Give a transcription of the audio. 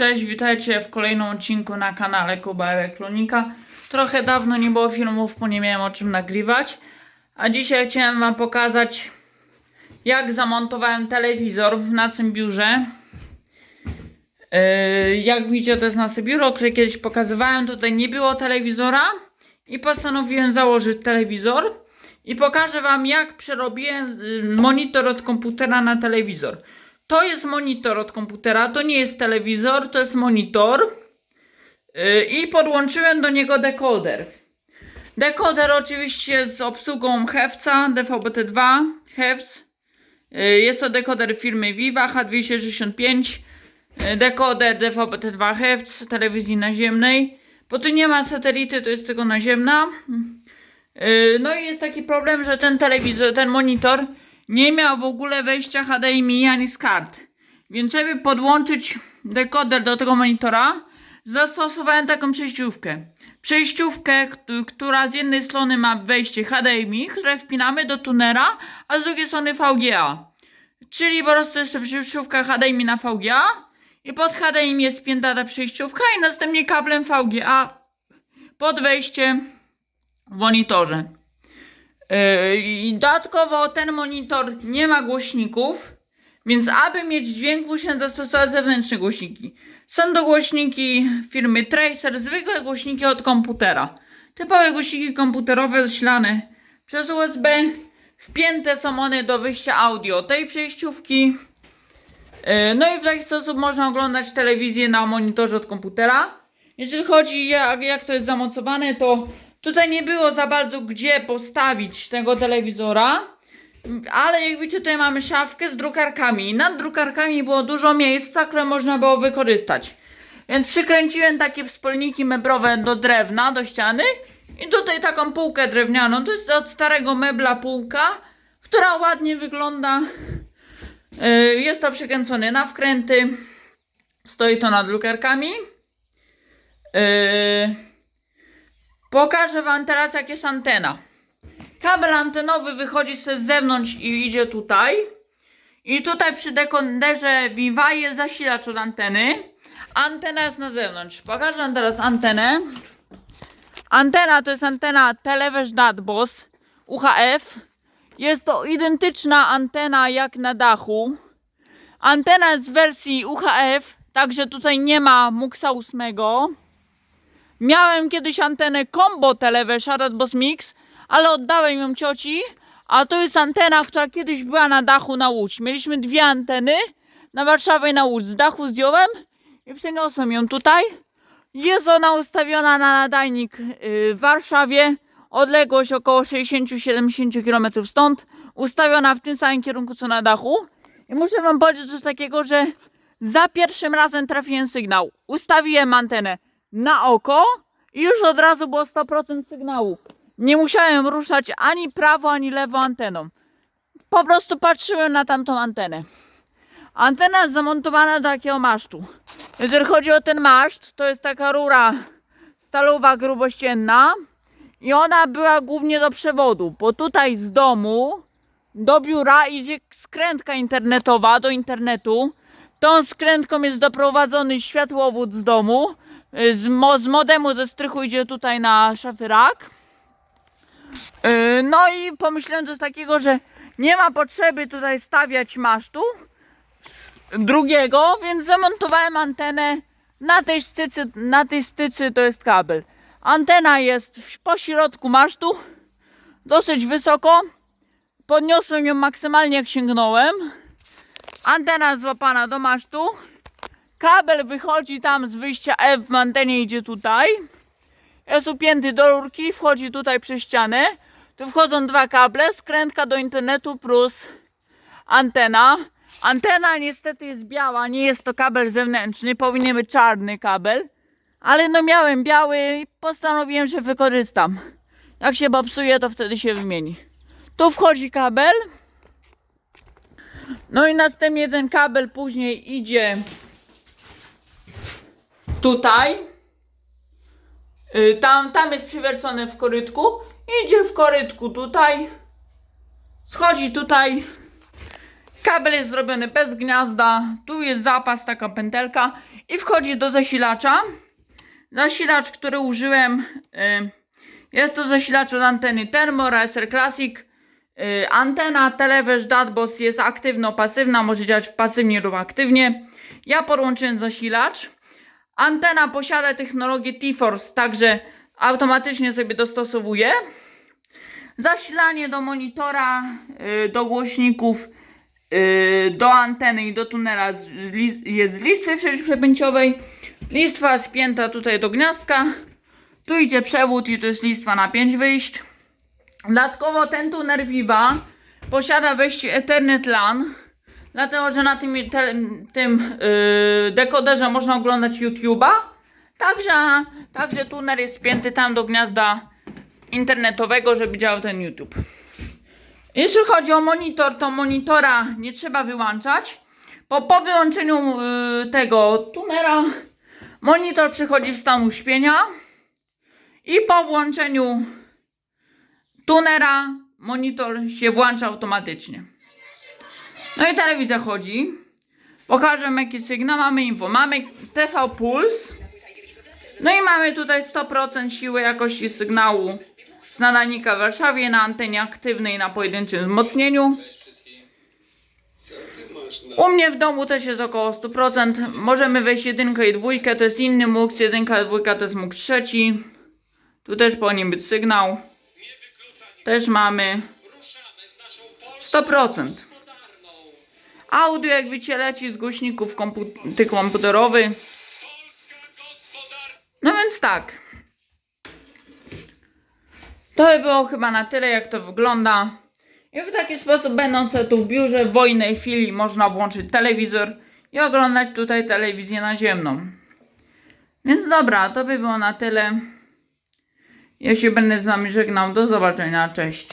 Cześć, witajcie w kolejnym odcinku na kanale Kuba Elektronika. Trochę dawno nie było filmów, bo nie miałem o czym nagrywać. A dzisiaj chciałem wam pokazać, jak zamontowałem telewizor w naszym biurze. Yy, jak widzicie, to jest nasze biuro, które kiedyś pokazywałem. Tutaj nie było telewizora i postanowiłem założyć telewizor. I pokażę wam, jak przerobiłem yy, monitor od komputera na telewizor. To jest monitor od komputera, to nie jest telewizor, to jest monitor. Yy, I podłączyłem do niego dekoder. Dekoder oczywiście z obsługą Hewca DVB-T2 Hewc. Yy, Jest to dekoder firmy Viva H265. Yy, Dekoder DVB-T2 Hewc telewizji naziemnej. Bo tu nie ma satelity, to jest tylko naziemna. No i jest taki problem, że ten telewizor, ten monitor nie miał w ogóle wejścia HDMI ani z kart. Więc żeby podłączyć dekoder do tego monitora, zastosowałem taką przejściówkę. Przejściówkę, kt- która z jednej strony ma wejście HDMI, które wpinamy do tunera, a z drugiej strony VGA. Czyli po prostu to przejściówka HDMI na VGA i pod HDMI jest spięta ta przejściówka i następnie kablem VGA pod wejście w monitorze. Yy, I dodatkowo ten monitor nie ma głośników, więc aby mieć dźwięk muszę zastosować zewnętrzne głośniki. Są to głośniki firmy Tracer, zwykłe głośniki od komputera. Typowe głośniki komputerowe zasilane przez USB. Wpięte są one do wyjścia audio tej przejściówki. Yy, No i w taki sposób można oglądać telewizję na monitorze od komputera. Jeżeli chodzi jak, jak to jest zamocowane, to tutaj nie było za bardzo gdzie postawić tego telewizora. Ale jak widzicie, tutaj mamy szafkę z drukarkami. Nad drukarkami było dużo miejsca, które można było wykorzystać. Więc przykręciłem takie wspólniki meblowe do drewna, do ściany. I tutaj taką półkę drewnianą. To jest od starego mebla półka, która ładnie wygląda. Yy, Jest to przekręcone na wkręty. Stoi to nad drukarkami. Yy, pokażę wam teraz jak jest antena. Kabel antenowy wychodzi z zewnątrz i idzie tutaj. I tutaj przy dekoderze Viva jest zasilacz od anteny. Antena jest na zewnątrz. Pokażę wam teraz antenę. Antena to jest antena Televesh Datbos UHF. Jest to identyczna antena jak na dachu. Antena jest w wersji UHF, także tutaj nie ma Muxa 8. Miałem kiedyś antenę Combo Televesh Datbos Mix, ale oddałem ją cioci, a to jest antena, która kiedyś była na dachu na Łódź. Mieliśmy dwie anteny na Warszawę i na Łódź. Z dachu zdjąłem i przeniosłem ją tutaj. Jest ona ustawiona na nadajnik yy, w Warszawie. Odległość około 60-70 km stąd. Ustawiona w tym samym kierunku co na dachu. I muszę wam powiedzieć coś takiego, że za pierwszym razem trafiłem sygnał. Ustawiłem antenę na oko i już od razu było 100% sygnału. Nie musiałem ruszać ani prawo, ani lewo anteną. Po prostu patrzyłem na tamtą antenę. Antena jest zamontowana do takiego masztu. Jeżeli chodzi o ten maszt, to jest taka rura stalowa grubościenna i ona była głównie do przewodu, bo tutaj z domu do biura idzie skrętka internetowa do internetu. Tą skrętką jest doprowadzony światłowód z domu. Z, mo, z modemu ze strychu idzie tutaj na szafirak. Yy, No i pomyślałem coś takiego, że nie ma potrzeby tutaj stawiać masztu drugiego, więc zamontowałem antenę na tej sztycy, na tej sztycy to jest kabel. Antena jest po środku masztu, dosyć wysoko. Podniosłem ją maksymalnie jak sięgnąłem. Antena złapana do masztu. Kabel wychodzi tam z wyjścia F w antenie idzie tutaj. Jest upięty do rurki, wchodzi tutaj przez ścianę. Tu wchodzą dwa kable, skrętka do internetu plus antena. Antena niestety jest biała, nie jest to kabel zewnętrzny, powinien być czarny kabel. Ale no miałem biały i postanowiłem, że wykorzystam. Jak się popsuje, to wtedy się wymieni. Tu wchodzi kabel. No i następnie ten kabel później idzie tutaj. Y, Tam, tam jest przywiercony w korytku. Idzie w korytku tutaj. Schodzi tutaj Kabel jest zrobiony bez gniazda. Tu jest zapas, taka pętelka. I wchodzi do zasilacza. Zasilacz, który użyłem, y, jest to zasilacz od anteny Thermo Racer Classic. Y, Antena Telewiesz Datbos jest aktywno-pasywna, może działać pasywnie lub aktywnie. Ja podłączyłem zasilacz. Antena posiada technologię T-Force, także automatycznie sobie dostosowuje. Zasilanie do monitora, y, do głośników, y, do anteny i do tunela jest z listwy przepięciowej. Listwa spięta tutaj do gniazdka. Tu idzie przewód i to jest listwa na 5 wyjść. Dodatkowo ten tuner Viva posiada wejście Ethernet LAN, dlatego że na tym, tym yy, dekoderze można oglądać YouTube'a. Także, także tuner jest spięty tam do gniazda internetowego, żeby działał ten YouTube. Jeśli chodzi o monitor, to monitora nie trzeba wyłączać. Po, po wyłączeniu yy, tego tunera monitor przechodzi w stan uśpienia i po włączeniu tunera monitor się włącza automatycznie. No i telewizja chodzi. Pokażę jaki sygnał. Mamy info. Mamy TV Puls. No i mamy tutaj 100% siły jakości sygnału z nadajnika w Warszawie na antenie aktywnej na pojedynczym wzmocnieniu. U mnie w domu też jest około 100%. Możemy wejść jedynkę i dwójkę, to jest inny MUX, jedynka i dwójka to jest MUX trzeci. Tu też powinien być sygnał. Też mamy 100%. Audio jak widzicie leci z głośników kompu- tych komputerowych. No więc tak. To by było chyba na tyle, jak to wygląda. I w taki sposób, będąc tu w biurze, w wolnej chwili można włączyć telewizor i oglądać tutaj telewizję naziemną. Więc dobra, to by było na tyle. Ja się będę z Wami żegnał. Do zobaczenia. Cześć.